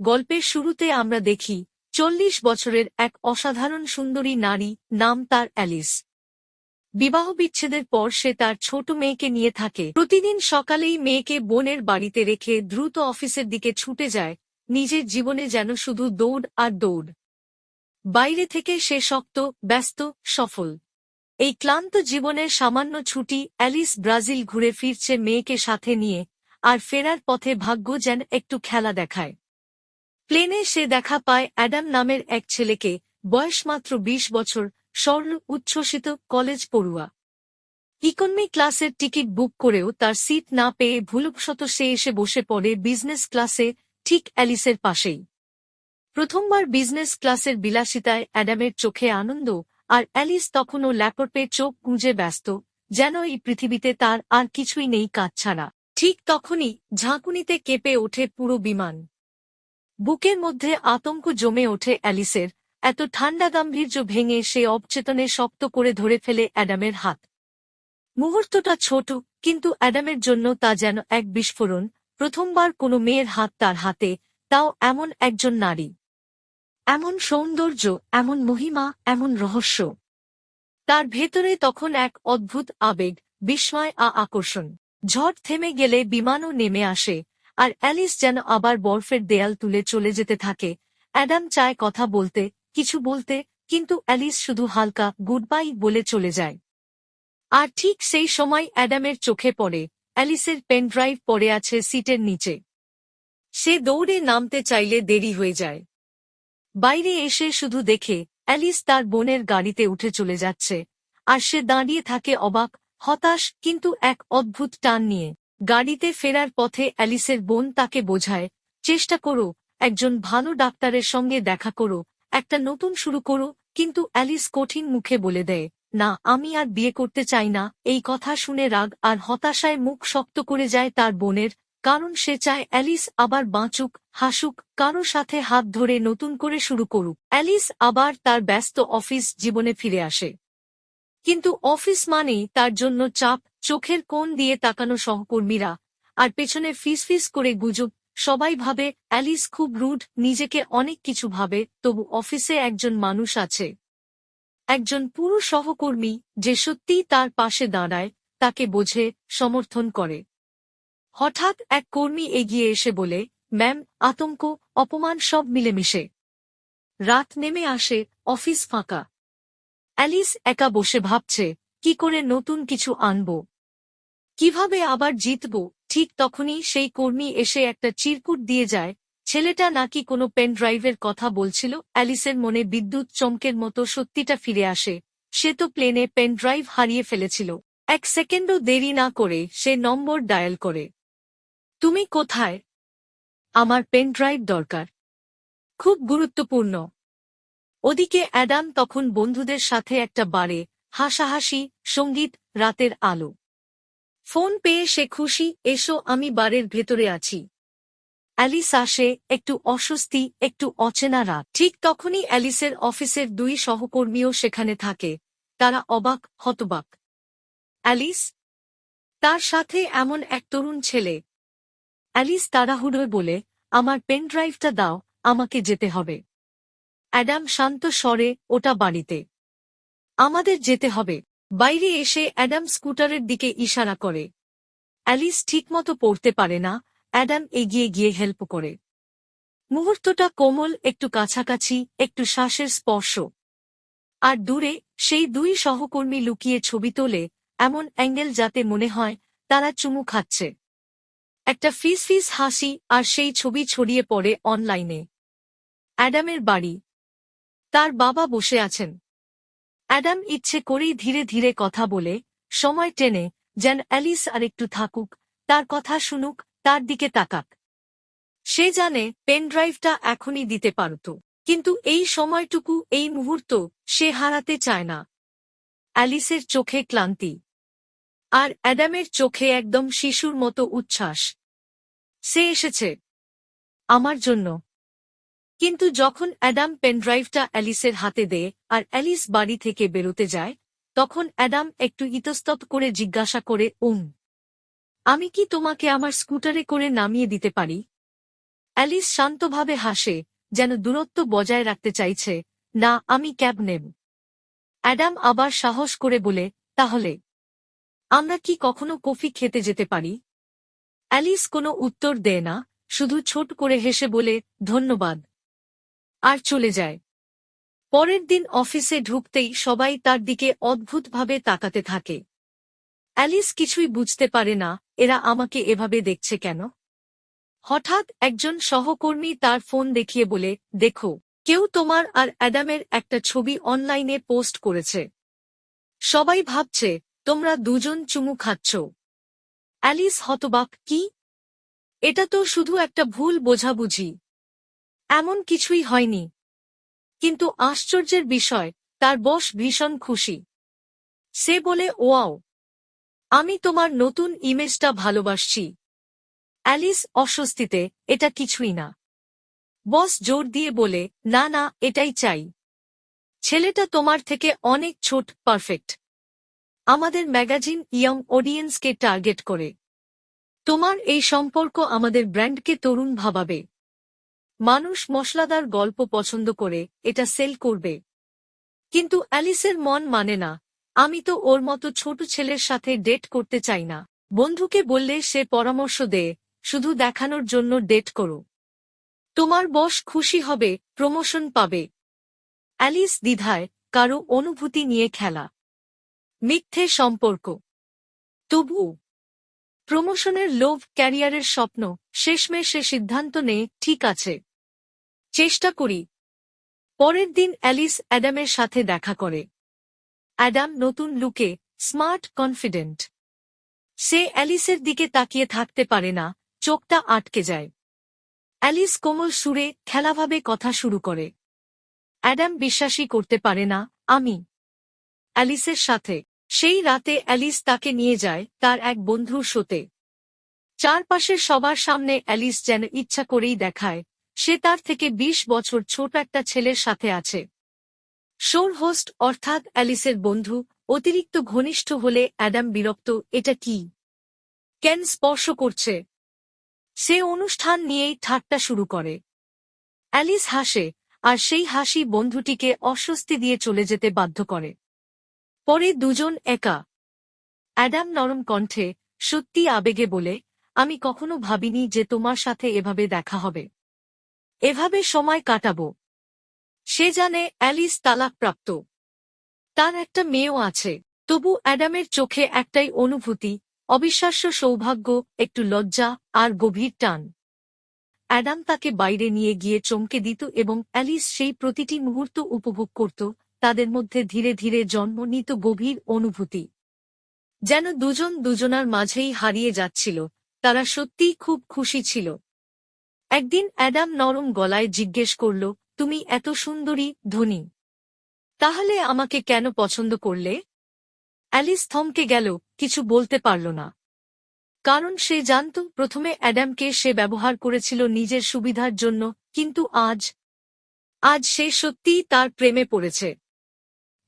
গল্পের শুরুতে আমরা দেখি, চল্লিশ বছরের এক অসাধারণ সুন্দরী নারী নাম তার অ্যালিস। বিবাহ বিচ্ছেদের পর সে তার ছোট মেয়েকে নিয়ে থাকে। প্রতিদিন সকালেই মেয়েকে বোনের বাড়িতে রেখে দ্রুত অফিসের দিকে ছুটে যায়, নিজের জীবনে যেন শুধু দৌড় আর দৌড়। বাইরে থেকে সে শক্ত, ব্যস্ত, সফল। এই ক্লান্ত জীবনের সামান্য ছুটি অ্যালিস ব্রাজিল ঘুরে ফিরছে মেয়েকে সাথে নিয়ে, আর ফেরার পথে ভাগ্য যেন একটু খেলা দেখায়। প্লেনে সে দেখা পায় অ্যাডাম নামের এক ছেলেকে, বয়স মাত্র বিশ বছর, স্বর্ণ উচ্ছ্বসিত কলেজ পড়ুয়া। ইকোনমি ক্লাসের টিকিট বুক করেও তার সিট না পেয়ে ভুলবশত সে এসে বসে পড়ে বিজনেস ক্লাসে, ঠিক অ্যালিসের পাশেই। প্রথমবার বিজনেস ক্লাসের বিলাসিতায় অ্যাডামের চোখে আনন্দ, আর অ্যালিস তখনও ল্যাপটপে চোখ গুঁজে ব্যস্ত, যেন এই পৃথিবীতে তার আর কিছুই নেই কাজ ছাড়া ঠিক তখনই ঝাঁকুনিতে কেঁপে ওঠে পুরো বিমান। বুকের মধ্যে আতঙ্ক জমে ওঠে অ্যালিসের। এত ঠান্ডা গাম্ভীর্য ভেঙে সে অবচেতনে শক্ত করে ধরে ফেলে অ্যাডামের হাত। মুহূর্তটা ছোট, কিন্তু অ্যাডামের জন্য তা যেন এক বিস্ফোরণ। প্রথমবার কোনো মেয়ের হাত তার হাতে, তাও এমন একজন নারী। এমন সৌন্দর্য, এমন মহিমা, এমন রহস্য। তার ভেতরে তখন এক অদ্ভুত আবেগ, বিস্ময় আ আকর্ষণ। ঝড় থেমে গেলে বিমানও নেমে আসে। আর অ্যালিস যেন আবার বরফের দেয়াল তুলে চলে যেতে থাকে। অ্যাডাম চায় কথা বলতে, কিছু বলতে, কিন্তু অ্যালিস শুধু হালকা গুড বাই বলে চলে যায়। আর ঠিক সেই সময় অ্যাডামের চোখে পড়ে, অ্যালিসের পেনড্রাইভ পড়ে আছে সিটের নিচে। সে দৌড়ে নামতে চাইলে দেরি হয়ে যায়। বাইরে এসে শুধু দেখে, অ্যালিস তার বোনের গাড়িতে উঠে চলে যাচ্ছে। আর সে দাঁড়িয়ে থাকে অবাক, হতাশ, কিন্তু এক অদ্ভুত টান নিয়ে। গাড়িতে ফেরার পথে অ্যালিসের বোন তাকে বোঝায়, চেষ্টা করো, একজন ভালো ডাক্তারের সঙ্গে দেখা করো, একটা নতুন শুরু করো। কিন্তু অ্যালিস কঠিন মুখে বলে দেয়, না, আমি আর বিয়ে করতে চাই না। এই কথা শুনে রাগ আর হতাশায় মুখ শক্ত করে যায় তার বোনের, কারণ সে চায় অ্যালিস আবার বাঁচুক, হাসুক, কারও সাথে হাত ধরে নতুন করে শুরু করুক। অ্যালিস আবার তার ব্যস্ত অফিস জীবনে ফিরে আসে। কিন্তু অফিস মানেই তার জন্য চাপ চোখের কোণ দিয়ে তাকানো সহকর্মীরা, আর পেছনে ফিসফিস করে গুজব, সবাই ভাবে, অ্যালিস খুব রুড, নিজেকে অনেক কিছু ভাবে, তবু অফিসে একজন মানুষ আছে। একজন পুরো সহকর্মী, যে সত্যিই তার পাশে দাঁড়ায়, তাকে বোঝে, সমর্থন করে। হঠাৎ এক কর্মী এগিয়ে এসে বলে, ম্যাম, আতঙ্ক, অপমান সব মিলেমিশে। রাত নেমে আসে, অফিস ফাঁকা। অ্যালিস একা বসে ভাবছে, কি করে নতুন কিছু আনব? কীভাবে আবার জিতব? ঠিক তখনই সেই কর্মী এসে একটা চিরকুট দিয়ে যায়। ছেলেটা নাকি কোনো পেনড্রাইভের কথা বলছিল। অ্যালিসের মনে বিদ্যুৎ চমকের মতো সত্যিটা ফিরে আসে। সে তো প্লেনে পেনড্রাইভ হারিয়ে ফেলেছিল। এক সেকেন্ডও দেরি না করে সে নম্বর ডায়াল করে। তুমি কোথায়? আমার পেনড্রাইভ দরকার। খুব গুরুত্বপূর্ণ। ওদিকে অ্যাডাম তখন বন্ধুদের সাথে একটা বারে হাসাহাসি, সংগীত, রাতের আলো। ফোন পেয়ে সে খুশি, এসো, আমি বারের ভেতরে আছি। অ্যালিস আসে, একটু অস্বস্তি, একটু অচেনা রাত ঠিক তখনই অ্যালিসের অফিসের দুই সহকর্মীও সেখানে থাকে। তারা অবাক, হতবাক। অ্যালিস? তার সাথে এমন এক তরুণ ছেলে। অ্যালিস তাড়াহুড়োয় বলে, আমার পেনড্রাইভটা দাও, আমাকে যেতে হবে। অ্যাডাম শান্ত স্বরে, ওটা বাড়িতে। আমাদের যেতে হবে। বাইরে এসে অ্যাডাম স্কুটারের দিকে ইশারা করে। অ্যালিস ঠিকমতো পড়তে পারে না, অ্যাডাম এগিয়ে গিয়ে হেল্প করে। মুহূর্তটা কোমল, একটু কাছাকাছি, একটু শ্বাসের স্পর্শ। আর দূরে সেই দুই সহকর্মী লুকিয়ে ছবি তোলে, এমন অ্যাঙ্গেল যাতে মনে হয় তারা চুমু খাচ্ছে। একটা ফিস ফিস হাসি আর সেই ছবি ছড়িয়ে পড়ে অনলাইনে। অ্যাডামের বাড়ি। তার বাবা বসে আছেন। অ্যাডাম ইচ্ছে করেই ধীরে ধীরে কথা বলে, সময় টেনে, যেন অ্যালিস আর একটু থাকুক, তার কথা শুনুক, তার দিকে তাকাক। সে জানে পেনড্রাইভটা এখনই দিতে পারত, কিন্তু এই সময়টুকু, এই মুহূর্ত সে হারাতে চায় না। অ্যালিসের চোখে ক্লান্তি। আর অ্যাডামের চোখে একদম শিশুর মতো উচ্ছ্বাস। সে এসেছে। আমার জন্য। কিন্তু যখন অ্যাডাম পেনড্রাইভটা অ্যালিসের হাতে দেয় আর অ্যালিস বাড়ি থেকে বেরোতে যায়, তখন অ্যাডাম একটু ইতস্তত করে জিজ্ঞাসা করে, উম, আমি কি তোমাকে আমার স্কুটারে করে নামিয়ে দিতে পারি? অ্যালিস শান্তভাবে হাসে, যেন দূরত্ব বজায় রাখতে চাইছে, না, আমি ক্যাব নেব। অ্যাডাম আবার সাহস করে বলে, তাহলে, আমরা কি কখনো কফি খেতে যেতে পারি? অ্যালিস কোনো উত্তর দেয় না, শুধু ছোট করে হেসে বলে, ধন্যবাদ। আর চলে যায়। পরের দিন অফিসে ঢুকতেই সবাই তার দিকে অদ্ভুতভাবে তাকাতে থাকে। অ্যালিস কিছুই বুঝতে পারে না, এরা আমাকে এভাবে দেখছে কেন? হঠাৎ একজন সহকর্মী তার ফোন দেখিয়ে বলে, দেখো, কেউ তোমার আর অ্যাডামের একটা ছবি অনলাইনে পোস্ট করেছে। সবাই ভাবছে, তোমরা দুজন চুমু খাচ্ছ। অ্যালিস হতবাক, কি? এটা তো শুধু একটা ভুল বোঝাবুঝি। এমন কিছুই হয়নি। কিন্তু আশ্চর্যের বিষয়, তার বস ভীষণ খুশি। সে বলে, ওয়াও, আমি তোমার নতুন ইমেজটা ভালোবাসছি। অ্যালিস অস্বস্তিতে, এটা কিছুই না। বস জোর দিয়ে বলে, না না, এটাই চাই। ছেলেটা তোমার থেকে অনেক ছোট, পারফেক্ট। আমাদের ম্যাগাজিন ইয়ং অডিয়েন্সকে টার্গেট করে। তোমার এই সম্পর্ক আমাদের ব্র্যান্ডকে তরুণ ভাবাবে। মানুষ মশলাদার গল্প পছন্দ করে, এটা সেল করবে। কিন্তু অ্যালিসের মন মানে না। আমি তো ওর মতো ছোট ছেলের সাথে ডেট করতে চাই না। বন্ধুকে বললে সে পরামর্শ দেয়, শুধু দেখানোর জন্য ডেট করো। তোমার বস খুশি হবে, প্রমোশন পাবে। অ্যালিস দ্বিধায়, কারও অনুভূতি নিয়ে খেলা। মিথ্যে সম্পর্ক। তবু, প্রমোশনের লোভ ক্যারিয়ারের স্বপ্ন, শেষমেশ সে সিদ্ধান্ত নেয়, ঠিক আছে। চেষ্টা করি। পরের দিন অ্যালিস অ্যাডামের সাথে দেখা করে। অ্যাডাম নতুন লুকে স্মার্ট, কনফিডেন্ট। সে অ্যালিসের দিকে তাকিয়ে থাকতে পারে না, চোখটা আটকে যায়। অ্যালিস কোমল সুরে খেলাভাবে কথা শুরু করে। অ্যাডাম বিশ্বাসই করতে পারে না, আমি। অ্যালিসের সাথে। সেই রাতে অ্যালিস তাকে নিয়ে যায় তার এক বন্ধুর শোতে। চারপাশের সবার সামনে অ্যালিস যেন ইচ্ছা করেই দেখায়। সে তার থেকে ২০ বছর ছোট একটা ছেলের সাথে আছে। শোর হোস্ট অর্থাৎ অ্যালিসের বন্ধু, অতিরিক্ত ঘনিষ্ঠ হলে অ্যাডাম বিরক্ত, এটা কি? কেন স্পর্শ করছে? সে অনুষ্ঠান নিয়েই ঠাট্টা শুরু করে। অ্যালিস হাসে, আর সেই হাসি বন্ধুটিকে অস্বস্তি দিয়ে চলে যেতে বাধ্য করে। পরে দুজন একা। অ্যাডাম নরম কণ্ঠে সত্যি আবেগে বলে, আমি কখনো ভাবিনি যে তোমার সাথে এভাবে দেখা হবে। এভাবে সময় কাটাব। সে জানে অ্যালিস তালাকপ্রাপ্ত। তার একটা মেয়েও আছে। তবু অ্যাডামের চোখে একটাই অনুভূতি, অবিশ্বাস্য সৌভাগ্য, একটু লজ্জা আর গভীর টান। অ্যাডাম তাকে বাইরে নিয়ে গিয়ে চমকে দিত এবং অ্যালিস সেই প্রতিটি মুহূর্ত উপভোগ করত, তাদের মধ্যে ধীরে ধীরে জন্ম নিত গভীর অনুভূতি। যেন দুজন দুজনার মাঝেই হারিয়ে যাচ্ছিল, তারা সত্যিই খুব খুশি ছিল। একদিন অ্যাডাম নরম গলায় জিজ্ঞেস করল, তুমি এত সুন্দরী, ধনী। তাহলে আমাকে কেন পছন্দ করলে? অ্যালিস থমকে গেল, কিছু বলতে পারল না। কারণ সে জানত, প্রথমে অ্যাডামকে সে ব্যবহার করেছিল নিজের সুবিধার জন্য, কিন্তু আজ আজ সে সত্যিই তার প্রেমে পড়েছে।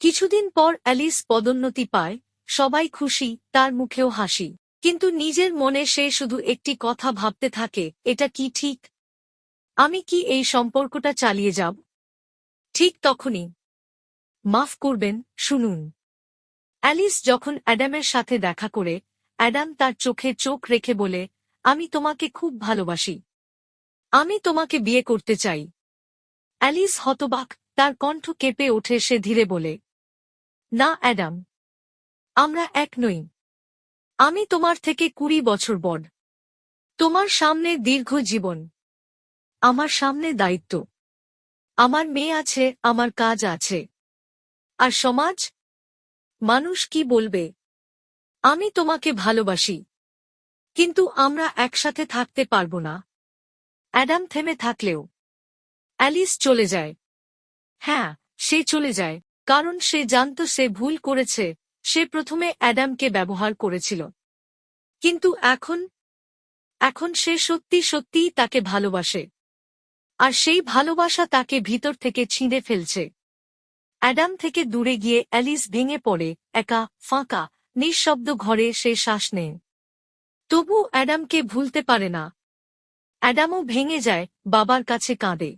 কিছুদিন পর অ্যালিস পদোন্নতি পায়, সবাই খুশি, তার মুখেও হাসি। কিন্তু নিজের মনে সে শুধু একটি কথা ভাবতে থাকে, এটা কি ঠিক? আমি কি এই সম্পর্কটা চালিয়ে যাব? ঠিক তখনই। মাফ করবেন, শুনুন। অ্যালিস যখন অ্যাডামের সাথে দেখা করে, অ্যাডাম তার চোখে চোখ রেখে বলে, আমি তোমাকে খুব ভালোবাসি। আমি তোমাকে বিয়ে করতে চাই। অ্যালিস হতবাক, তার কণ্ঠ কেঁপে ওঠে সে ধীরে বলে, না, অ্যাডাম। আমরা এক নই। আমি তোমার থেকে কুড়ি বছর বড়। তোমার সামনে দীর্ঘ জীবন। আমার সামনে দায়িত্ব। আমার মেয়ে আছে, আমার কাজ আছে। আর সমাজ? মানুষ কি বলবে? আমি তোমাকে ভালোবাসি। কিন্তু আমরা একসাথে থাকতে পারব না। অ্যাডাম থেমে থাকলেও। অ্যালিস চলে যায়। হ্যাঁ সে চলে যায়। কারণ সে জানত সে ভুল করেছে। সে প্রথমে অ্যাডামকে ব্যবহার করেছিল। কিন্তু এখন এখন সে সত্যি সত্যিই তাকে ভালোবাসে। আর সেই ভালোবাসা তাকে ভিতর থেকে ছিঁড়ে ফেলছে। অ্যাডাম থেকে দূরে গিয়ে অ্যালিস ভেঙে পড়ে, একা, ফাঁকা, নিঃশব্দ ঘরে সে শ্বাস নেয়। তবু অ্যাডামকে ভুলতে পারে না। অ্যাডামও ভেঙে যায়, বাবার কাছে কাঁদে।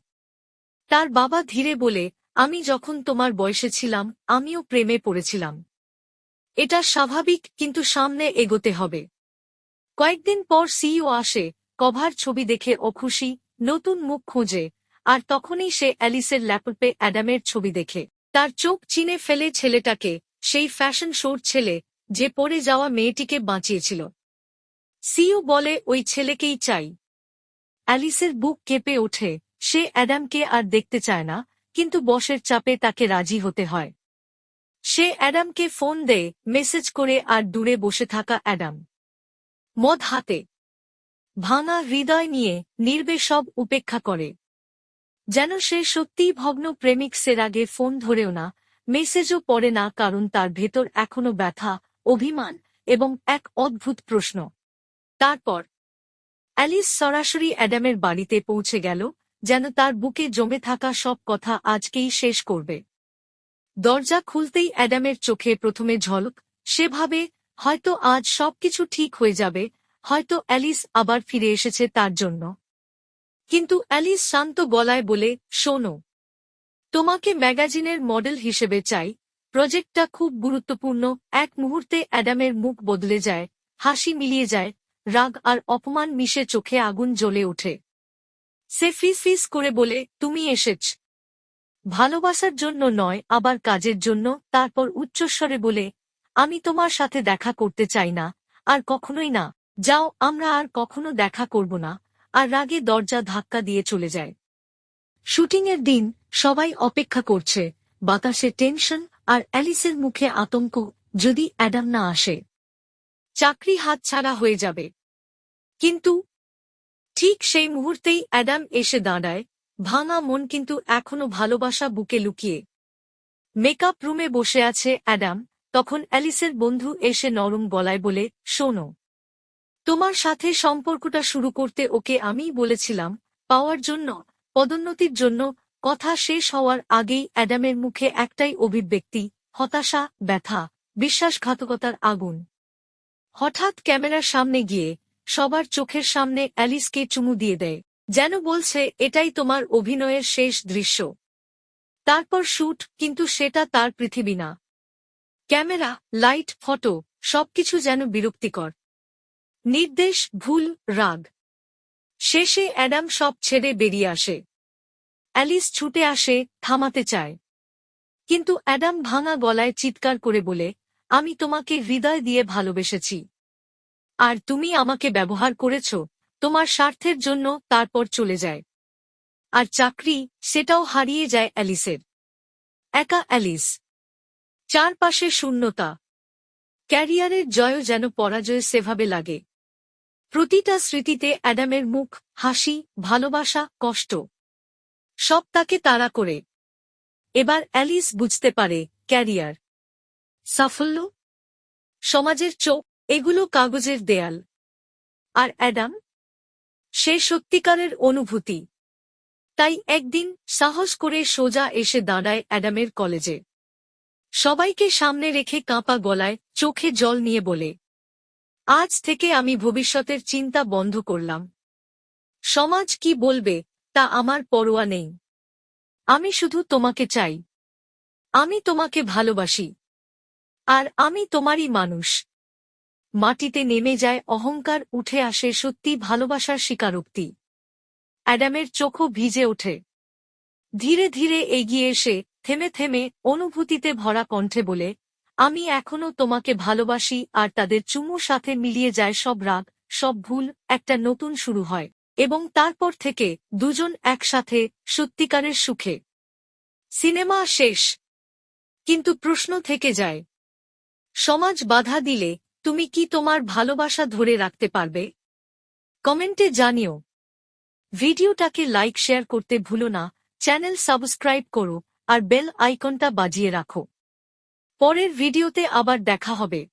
তার বাবা ধীরে বলে, আমি যখন তোমার বয়সে ছিলাম, আমিও প্রেমে পড়েছিলাম। এটা স্বাভাবিক, কিন্তু সামনে এগোতে হবে। কয়েকদিন পর সিইও আসে, কভার ছবি দেখে অখুশি নতুন মুখ খোঁজে, আর তখনই সে অ্যালিসের ল্যাপটপে অ্যাডামের ছবি দেখে। তার চোখ চিনে ফেলে ছেলেটাকে, সেই ফ্যাশন শোর ছেলে, যে পড়ে যাওয়া মেয়েটিকে বাঁচিয়েছিল। সিইও বলে, ওই ছেলেকেই চাই। অ্যালিসের বুক কেঁপে ওঠে, সে অ্যাডামকে আর দেখতে চায় না, কিন্তু বসের চাপে তাকে রাজি হতে হয়। সে অ্যাডামকে ফোন দেয়, মেসেজ করে আর দূরে বসে থাকা অ্যাডাম। মদ হাতে। ভাঙা হৃদয় নিয়ে নির্বে সব উপেক্ষা করে। যেন সে সত্যিই ভগ্ন প্রেমিক সের আগে ফোন ধরেও না, মেসেজও পড়ে না কারণ তার ভেতর এখনও ব্যথা, অভিমান এবং এক অদ্ভুত প্রশ্ন। তারপর, অ্যালিস সরাসরি অ্যাডামের বাড়িতে পৌঁছে গেল, যেন তার বুকে জমে থাকা সব কথা আজকেই শেষ করবে। দরজা খুলতেই অ্যাডামের চোখে প্রথমে ঝলক সে ভাবে হয়তো আজ সবকিছু ঠিক হয়ে যাবে, হয়তো অ্যালিস আবার ফিরে এসেছে তার জন্য। কিন্তু অ্যালিস শান্ত গলায় বলে, শোনো, তোমাকে ম্যাগাজিনের মডেল হিসেবে চাই, প্রজেক্টটা খুব গুরুত্বপূর্ণ, এক মুহূর্তে অ্যাডামের মুখ বদলে যায়, হাসি মিলিয়ে যায়, রাগ আর অপমান মিশে চোখে আগুন জ্বলে ওঠে। সে ফিস ফিস করে বলে, তুমি এসেছ ভালোবাসার জন্য নয়, আবার কাজের জন্য, তারপর উচ্চস্বরে বলে, আমি তোমার সাথে দেখা করতে চাই না, আর কখনোই না। যাও, আমরা আর কখনো দেখা করব না। আর রাগে দরজা ধাক্কা দিয়ে চলে যায়। শুটিংয়ের দিন সবাই অপেক্ষা করছে। বাতাসে টেনশন আর অ্যালিসের মুখে আতঙ্ক যদি অ্যাডাম না আসে। চাকরি হাতছাড়া হয়ে যাবে। কিন্তু ঠিক সেই মুহূর্তেই অ্যাডাম এসে দাঁড়ায়। ভাঙা মন কিন্তু এখনও ভালোবাসা বুকে লুকিয়ে। মেকআপ রুমে বসে আছে অ্যাডাম, তখন অ্যালিসের বন্ধু এসে নরম গলায় বলে, শোনো, তোমার সাথে সম্পর্কটা শুরু করতে ওকে আমিই বলেছিলাম, পাওয়ার জন্য, পদোন্নতির জন্য, কথা শেষ হওয়ার আগেই অ্যাডামের মুখে একটাই অভিব্যক্তি, হতাশা, ব্যথা, বিশ্বাসঘাতকতার আগুন। হঠাৎ ক্যামেরার সামনে গিয়ে, সবার চোখের সামনে অ্যালিসকে চুমু দিয়ে দেয়। যেন বলছে, এটাই তোমার অভিনয়ের শেষ দৃশ্য। তারপর শ্যুট কিন্তু সেটা তার পৃথিবী না। ক্যামেরা, লাইট, ফটো, সবকিছু যেন বিরক্তিকর। নির্দেশ, ভুল, রাগ। শেষে অ্যাডাম সব ছেড়ে বেরিয়ে আসে। অ্যালিস ছুটে আসে, থামাতে চায়। কিন্তু অ্যাডাম ভাঙা গলায় চিৎকার করে বলে, আমি তোমাকে হৃদয় দিয়ে ভালোবেসেছি। আর তুমি আমাকে ব্যবহার করেছ তোমার স্বার্থের জন্য তারপর চলে যায়। আর চাকরি সেটাও হারিয়ে যায় অ্যালিসের। একা অ্যালিস। চারপাশে শূন্যতা। ক্যারিয়ারের জয় যেন পরাজয় সেভাবে লাগে। প্রতিটা স্মৃতিতে অ্যাডামের মুখ, হাসি, ভালোবাসা, কষ্ট। সব তাকে তাড়া করে। এবার অ্যালিস বুঝতে পারে ক্যারিয়ার। সাফল্য? সমাজের চোখ, এগুলো কাগজের দেয়াল। আর অ্যাডাম? সে সত্যিকারের অনুভূতি। তাই একদিন সাহস করে সোজা এসে দাঁড়ায় অ্যাডামের কলেজে। সবাইকে সামনে রেখে কাঁপা গলায় চোখে জল নিয়ে বলে, আজ থেকে আমি ভবিষ্যতের চিন্তা বন্ধ করলাম। সমাজ কি বলবে তা আমার পরোয়া নেই। আমি শুধু তোমাকে চাই। আমি তোমাকে ভালোবাসি। আর আমি তোমারই মানুষ। মাটিতে নেমে যায়, অহংকার উঠে আসে, সত্যি ভালোবাসার স্বীকারোক্তি। অ্যাডামের চোখও ভিজে ওঠে। ধীরে ধীরে এগিয়ে এসে থেমে থেমে অনুভূতিতে ভরা কণ্ঠে বলে, আমি এখনও তোমাকে ভালোবাসি আর তাদের চুমু সাথে মিলিয়ে যায় সব রাগ, সব ভুল, একটা নতুন শুরু হয়। এবং তারপর থেকে দুজন একসাথে সত্যিকারের সুখে। সিনেমা শেষ। কিন্তু প্রশ্ন থেকে যায়। সমাজ বাধা দিলে তুমি কি তোমার ভালোবাসা ধরে রাখতে পারবে? কমেন্টে জানিও। ভিডিওটাকে লাইক, শেয়ার করতে ভুলো না, চ্যানেল সাবস্ক্রাইব করো, আর বেল আইকনটা বাজিয়ে রাখো। পরের ভিডিওতে আবার দেখা হবে।